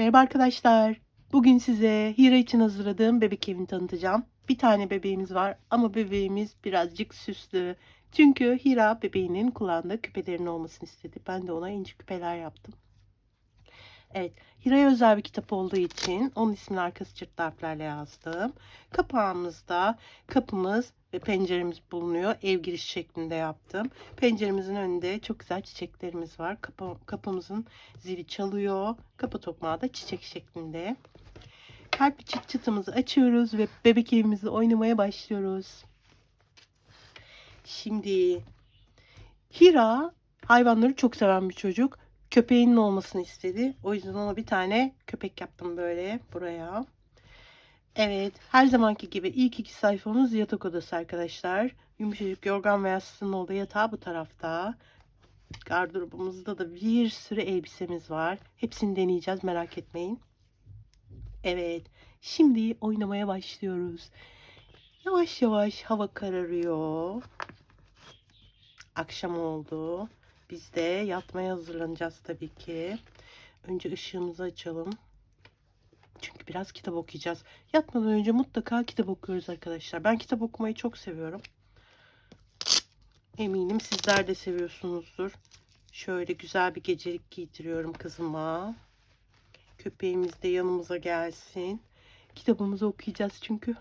Merhaba arkadaşlar. Bugün size Hira için hazırladığım bebek evini tanıtacağım. Bir tane bebeğimiz var ama bebeğimiz birazcık süslü. Çünkü Hira bebeğinin kulağında küpelerin olmasını istedi. Ben de ona ince küpeler yaptım. Evet, Hira'ya özel bir kitap olduğu için onun ismini arkası çırptı harflerle yazdım. Kapağımızda kapımız ve penceremiz bulunuyor. Ev giriş şeklinde yaptım. Penceremizin önünde çok güzel çiçeklerimiz var. Kapı, kapımızın zili çalıyor. Kapı tokmağı da çiçek şeklinde. Kalp çıt çıtımızı açıyoruz ve bebek evimizde oynamaya başlıyoruz. Şimdi Hira hayvanları çok seven bir çocuk. Köpeğinin olmasını istedi. O yüzden ona bir tane köpek yaptım böyle buraya. Evet, her zamanki gibi ilk iki sayfamız yatak odası arkadaşlar. Yumuşacık yorgan ve yastığın olduğu yatağı bu tarafta. Gardırobumuzda da bir sürü elbisemiz var. Hepsini deneyeceğiz merak etmeyin. Evet, şimdi oynamaya başlıyoruz. Yavaş yavaş hava kararıyor. Akşam oldu. Biz de yatmaya hazırlanacağız tabii ki. Önce ışığımızı açalım. Çünkü biraz kitap okuyacağız. Yatmadan önce mutlaka kitap okuyoruz arkadaşlar. Ben kitap okumayı çok seviyorum. Eminim sizler de seviyorsunuzdur. Şöyle güzel bir gecelik giydiriyorum kızıma. Köpeğimiz de yanımıza gelsin. Kitabımızı okuyacağız çünkü.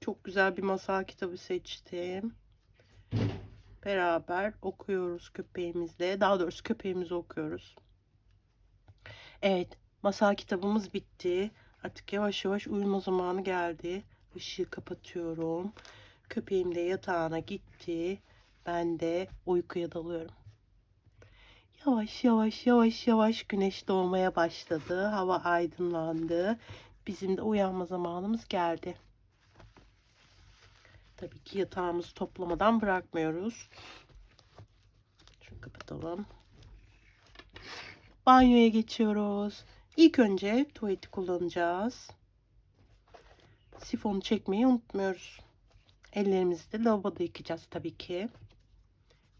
Çok güzel bir masal kitabı seçtim. Beraber okuyoruz köpeğimizle. Daha doğrusu köpeğimizi okuyoruz. Evet, masal kitabımız bitti. Artık yavaş yavaş uyuma zamanı geldi. Işığı kapatıyorum. Köpeğim de yatağına gitti. Ben de uykuya dalıyorum. Yavaş yavaş yavaş yavaş güneş doğmaya başladı. Hava aydınlandı. Bizim de uyanma zamanımız geldi. Tabii ki yatağımızı toplamadan bırakmıyoruz. Şunu kapatalım. Banyoya geçiyoruz. İlk önce tuvaleti kullanacağız. Sifonu çekmeyi unutmuyoruz. Ellerimizi de lavaboda yıkayacağız tabii ki.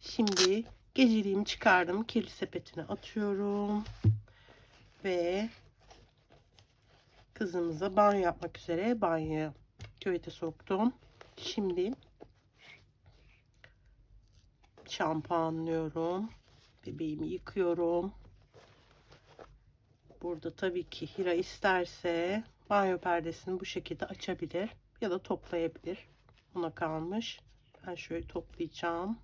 Şimdi geceliğimi çıkardım. Kirli sepetine atıyorum. Ve kızımıza banyo yapmak üzere banyoya küvete soktum. Şimdi şampuanlıyorum. Bebeğimi yıkıyorum. Burada tabii ki Hira isterse banyo perdesini bu şekilde açabilir ya da toplayabilir. Ona kalmış. Ben şöyle toplayacağım.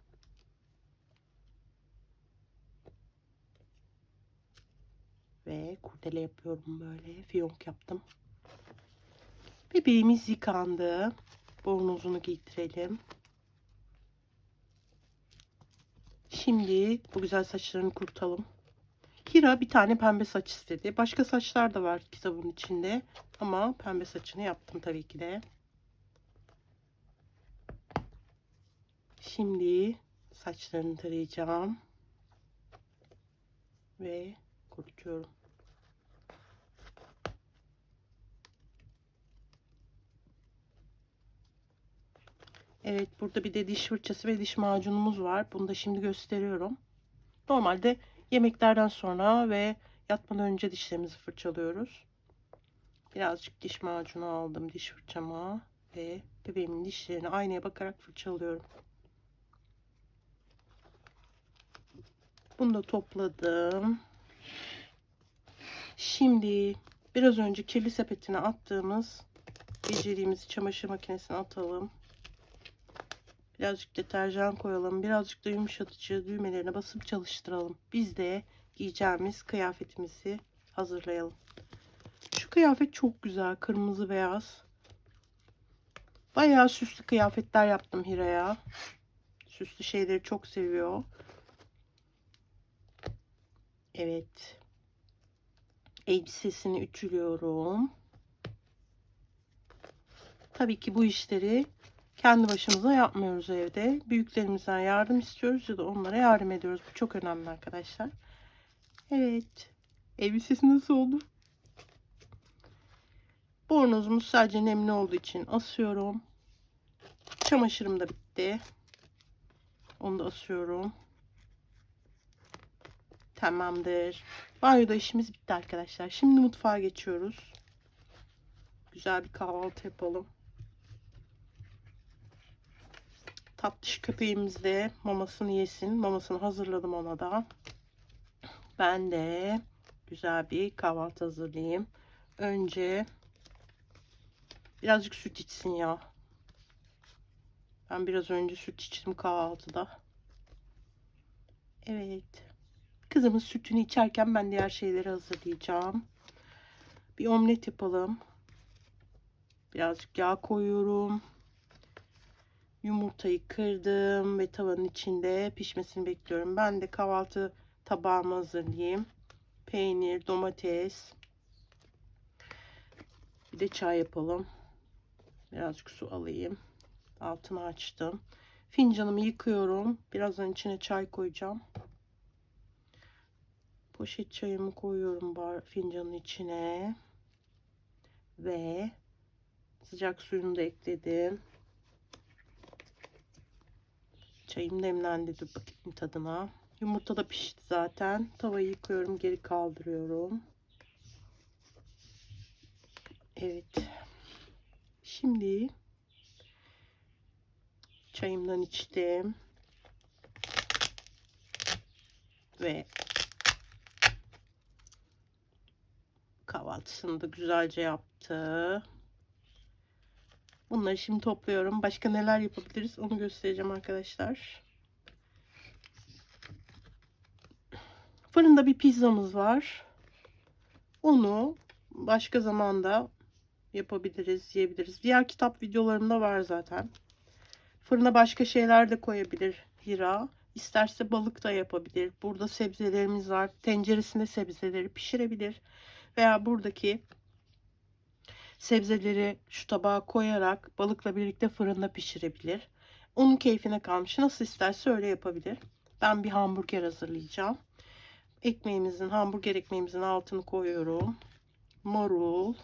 Ve kurdele yapıyorum böyle. Fiyonk yaptım. Bebeğimiz yıkandı. Bornozunu giydirelim. Şimdi bu güzel saçlarını kurutalım. Kira bir tane pembe saç istedi. Başka saçlar da var kitabın içinde. Ama pembe saçını yaptım tabii ki de. Şimdi saçlarını tarayacağım. Ve kurutuyorum. Evet burada bir de diş fırçası ve diş macunumuz var. Bunu da şimdi gösteriyorum. Normalde yemeklerden sonra ve yatmadan önce dişlerimizi fırçalıyoruz. Birazcık diş macunu aldım diş fırçama ve bebeğimin dişlerini aynaya bakarak fırçalıyorum. Bunu da topladım. Şimdi biraz önce kirli sepetine attığımız geceliğimizi çamaşır makinesine atalım. Birazcık deterjan koyalım. Birazcık da yumuşatıcı düğmelerine basıp çalıştıralım. Biz de giyeceğimiz kıyafetimizi hazırlayalım. Şu kıyafet çok güzel. Kırmızı beyaz. Bayağı süslü kıyafetler yaptım Hira'ya. Süslü şeyleri çok seviyor. Evet. Elbisesini ütülüyorum. Tabii ki bu işleri kendi başımıza yapmıyoruz evde. Büyüklerimizden yardım istiyoruz ya da onlara yardım ediyoruz. Bu çok önemli arkadaşlar. Evet. Elbisesi nasıl oldu? Bornozumuz sadece nemli olduğu için asıyorum. Çamaşırım da bitti. Onu da asıyorum. Tamamdır. Banyoda işimiz bitti arkadaşlar. Şimdi mutfağa geçiyoruz. Güzel bir kahvaltı yapalım. Tatlış köpeğimiz de mamasını yesin. Mamasını hazırladım ona da. Ben de güzel bir kahvaltı hazırlayayım. Önce birazcık süt içsin ya. Ben biraz önce süt içtim kahvaltıda. Evet. Kızımız sütünü içerken ben diğer şeyleri hazırlayacağım. Bir omlet yapalım. Birazcık yağ koyuyorum. Yumurtayı kırdım ve tavanın içinde pişmesini bekliyorum. Ben de kahvaltı tabağımı hazırlayayım. Peynir, domates. Bir de çay yapalım. Birazcık su alayım. Altını açtım. Fincanımı yıkıyorum. Birazdan içine çay koyacağım. Poşet çayımı koyuyorum bar fincanın içine. Ve sıcak suyunu da ekledim. Çayım demlendi. Dur tadına. Yumurta da pişti zaten. Tavayı yıkıyorum. Geri kaldırıyorum. Evet. Şimdi çayımdan içtim. Ve kahvaltısını da güzelce yaptı. Bunları şimdi topluyorum. Başka neler yapabiliriz onu göstereceğim arkadaşlar. Fırında bir pizzamız var. Onu başka zamanda yapabiliriz, yiyebiliriz. Diğer kitap videolarımda var zaten. Fırına başka şeyler de koyabilir Hira. İsterse balık da yapabilir. Burada sebzelerimiz var. Tenceresinde sebzeleri pişirebilir. Veya buradaki sebzeleri şu tabağa koyarak balıkla birlikte fırında pişirebilir. Onun keyfine kalmış. Nasıl isterse öyle yapabilir. Ben bir hamburger hazırlayacağım. Ekmeğimizin, hamburger ekmeğimizin altını koyuyorum. Marul,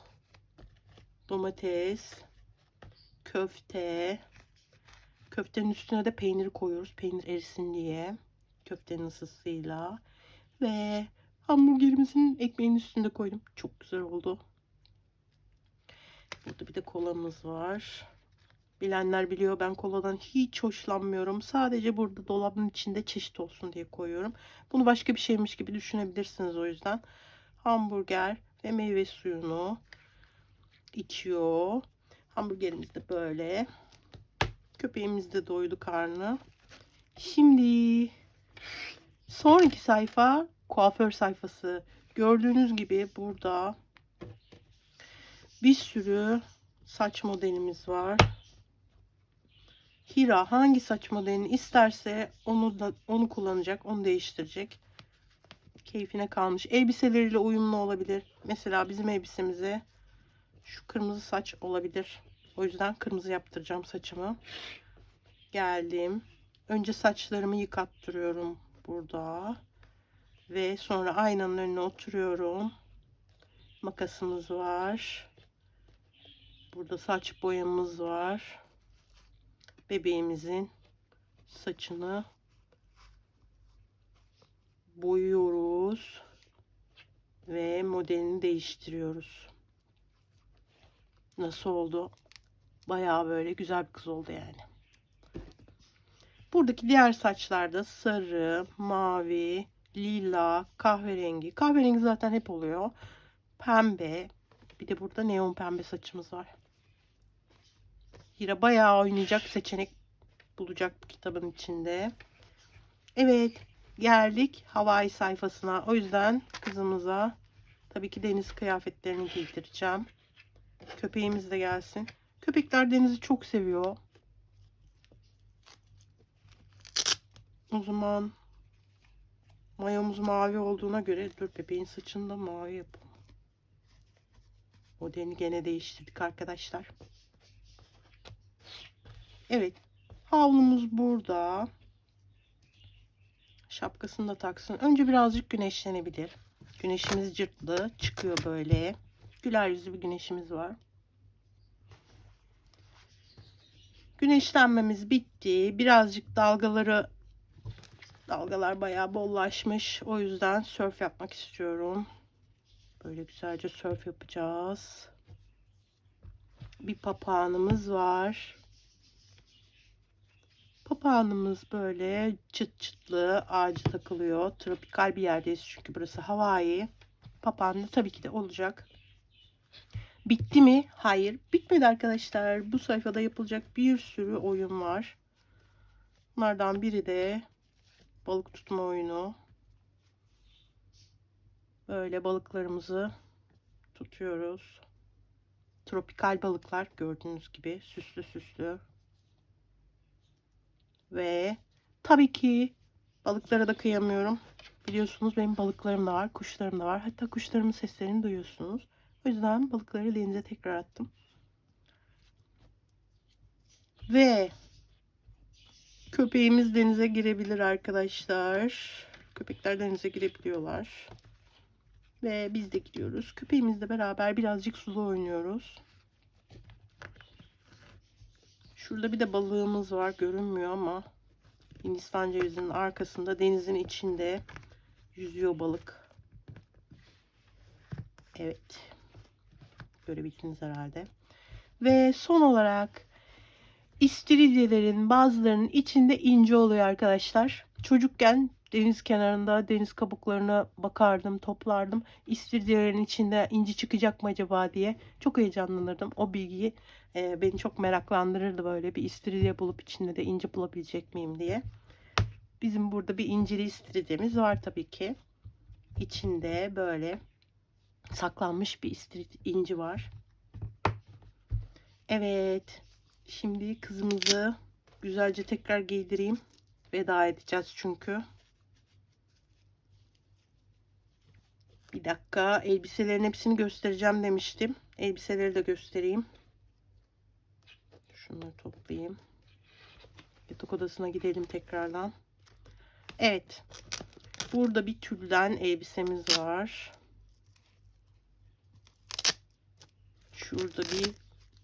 domates, köfte. Köftenin üstüne de peyniri koyuyoruz. Peynir erisin diye. Köftenin ısısıyla. Ve hamburgerimizin ekmeğinin üstünde koydum. Çok güzel oldu. Burada bir de kolamız var. Bilenler biliyor ben koladan hiç hoşlanmıyorum. Sadece burada dolabın içinde çeşit olsun diye koyuyorum. Bunu başka bir şeymiş gibi düşünebilirsiniz o yüzden. Hamburger ve meyve suyunu içiyor. Hamburgerimiz de böyle. Köpeğimiz de doydu karnı. Şimdi sonraki sayfa kuaför sayfası. Gördüğünüz gibi burada bir sürü saç modelimiz var. Hira hangi saç modelini isterse onu da onu kullanacak, onu değiştirecek. Keyfine kalmış. Elbiseleriyle uyumlu olabilir. Mesela bizim elbisemize şu kırmızı saç olabilir. O yüzden kırmızı yaptıracağım saçımı. Geldim. Önce saçlarımı yıkattırıyorum burada. Ve sonra aynanın önüne oturuyorum. Makasımız var. Burada saç boyamız var. Bebeğimizin saçını boyuyoruz ve modelini değiştiriyoruz. Nasıl oldu? Bayağı böyle güzel bir kız oldu yani. Buradaki diğer saçlarda sarı, mavi, lila, kahverengi. Kahverengi zaten hep oluyor. Pembe. Bir de burada neon pembe saçımız var. Hira bayağı oynayacak seçenek bulacak bu kitabın içinde. Evet geldik Hawaii sayfasına. O yüzden kızımıza tabii ki deniz kıyafetlerini giydireceğim. Köpeğimiz de gelsin. Köpekler denizi çok seviyor. O zaman mayomuz mavi olduğuna göre dur bebeğin saçını da mavi yapalım. Modelini gene değiştirdik arkadaşlar. Evet. Havlumuz burada. Şapkasını da taksın. Önce birazcık güneşlenebilir. Güneşimiz cırtlı. Çıkıyor böyle. Güler yüzlü bir güneşimiz var. Güneşlenmemiz bitti. Birazcık dalgaları Dalgalar bayağı bollaşmış. O yüzden surf yapmak istiyorum. Böyle güzelce surf yapacağız. Bir papağanımız var. Papağanımız böyle çıt çıtlı ağacı takılıyor. Tropikal bir yerdeyiz çünkü burası Hawaii. Papağan da tabii ki de olacak. Bitti mi? Hayır. Bitmedi arkadaşlar. Bu sayfada yapılacak bir sürü oyun var. Bunlardan biri de balık tutma oyunu. Böyle balıklarımızı tutuyoruz. Tropikal balıklar gördüğünüz gibi süslü süslü. Ve tabii ki balıklara da kıyamıyorum. Biliyorsunuz benim balıklarım da var, kuşlarım da var. Hatta kuşlarımın seslerini duyuyorsunuz. O yüzden balıkları denize tekrar attım. Ve köpeğimiz denize girebilir arkadaşlar. Köpekler denize girebiliyorlar. Ve biz de gidiyoruz. Köpeğimizle beraber birazcık suda oynuyoruz. Şurada bir de balığımız var. Görünmüyor ama Hindistan cevizinin arkasında denizin içinde yüzüyor balık. Evet. Görebildiniz herhalde. Ve son olarak istiridyelerin bazılarının içinde ince oluyor arkadaşlar. Çocukken deniz kenarında deniz kabuklarına bakardım, toplardım. İstiridye'lerin içinde inci çıkacak mı acaba diye çok heyecanlanırdım. O bilgiyi e, beni çok meraklandırırdı böyle bir istiridye bulup içinde de inci bulabilecek miyim diye. Bizim burada bir incili istiridyemiz var tabii ki. İçinde böyle saklanmış bir istiridye inci var. Evet. Şimdi kızımızı güzelce tekrar giydireyim. Veda edeceğiz çünkü. Bir dakika. Elbiselerin hepsini göstereceğim demiştim. Elbiseleri de göstereyim. Şunları toplayayım. Yatak odasına gidelim tekrardan. Evet. Burada bir tülden elbisemiz var. Şurada bir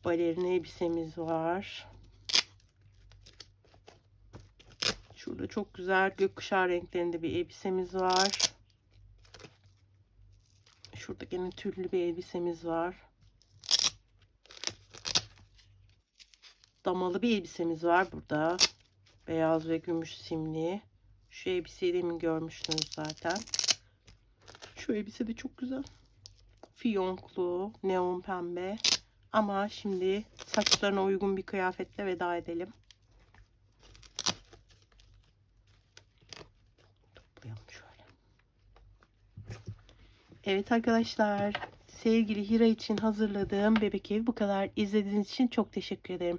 balerin elbisemiz var. Şurada çok güzel gökkuşağı renklerinde bir elbisemiz var. Şurada gene tüllü bir elbisemiz var. Damalı bir elbisemiz var burada. Beyaz ve gümüş simli. Şu elbiseyi demin görmüştünüz zaten. Şu elbise de çok güzel. Fiyonklu, neon pembe. Ama şimdi saçlarına uygun bir kıyafetle veda edelim. Evet arkadaşlar. Sevgili Hira için hazırladığım bebek evi bu kadar. İzlediğiniz için çok teşekkür ederim.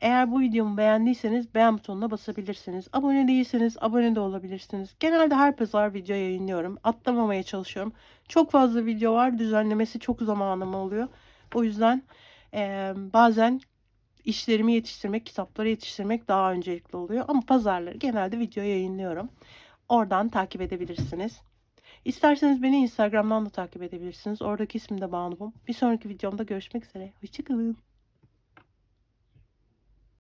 Eğer bu videomu beğendiyseniz beğen butonuna basabilirsiniz. Abone değilseniz abone de olabilirsiniz. Genelde her pazar video yayınlıyorum. Atlamamaya çalışıyorum. Çok fazla video var. Düzenlemesi çok zamanım oluyor. O yüzden e, bazen işlerimi yetiştirmek, kitapları yetiştirmek daha öncelikli oluyor. Ama pazarları genelde video yayınlıyorum. Oradan takip edebilirsiniz. İsterseniz beni Instagram'dan da takip edebilirsiniz. Oradaki ismim de Banu Bum. Bir sonraki videomda görüşmek üzere. Hoşçakalın.